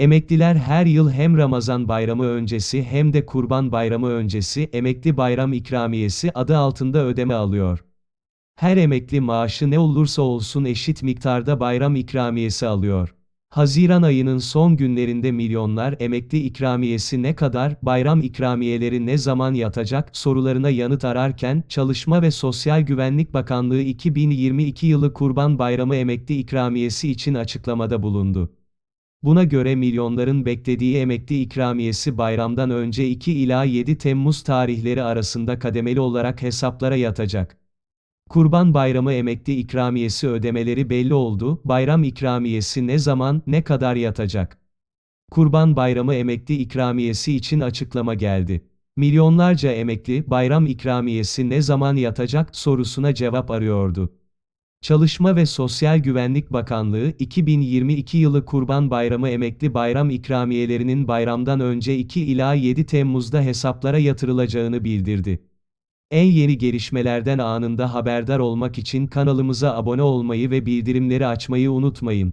Emekliler her yıl hem Ramazan bayramı öncesi hem de Kurban bayramı öncesi emekli bayram ikramiyesi adı altında ödeme alıyor. Her emekli maaşı ne olursa olsun eşit miktarda bayram ikramiyesi alıyor. Haziran ayının son günlerinde milyonlar emekli ikramiyesi ne kadar, bayram ikramiyeleri ne zaman yatacak sorularına yanıt ararken, Çalışma ve Sosyal Güvenlik Bakanlığı 2022 yılı Kurban Bayramı emekli ikramiyesi için açıklamada bulundu. Buna göre milyonların beklediği emekli ikramiyesi bayramdan önce 2 ila 7 Temmuz tarihleri arasında kademeli olarak hesaplara yatacak. Kurban Bayramı emekli ikramiyesi ödemeleri belli oldu. Bayram ikramiyesi ne zaman, ne kadar yatacak? Kurban Bayramı emekli ikramiyesi için açıklama geldi. Milyonlarca emekli, bayram ikramiyesi ne zaman yatacak sorusuna cevap arıyordu. Çalışma ve Sosyal Güvenlik Bakanlığı, 2022 yılı Kurban Bayramı emekli bayram ikramiyelerinin bayramdan önce 2 ila 7 Temmuz'da hesaplara yatırılacağını bildirdi. En yeni gelişmelerden anında haberdar olmak için kanalımıza abone olmayı ve bildirimleri açmayı unutmayın.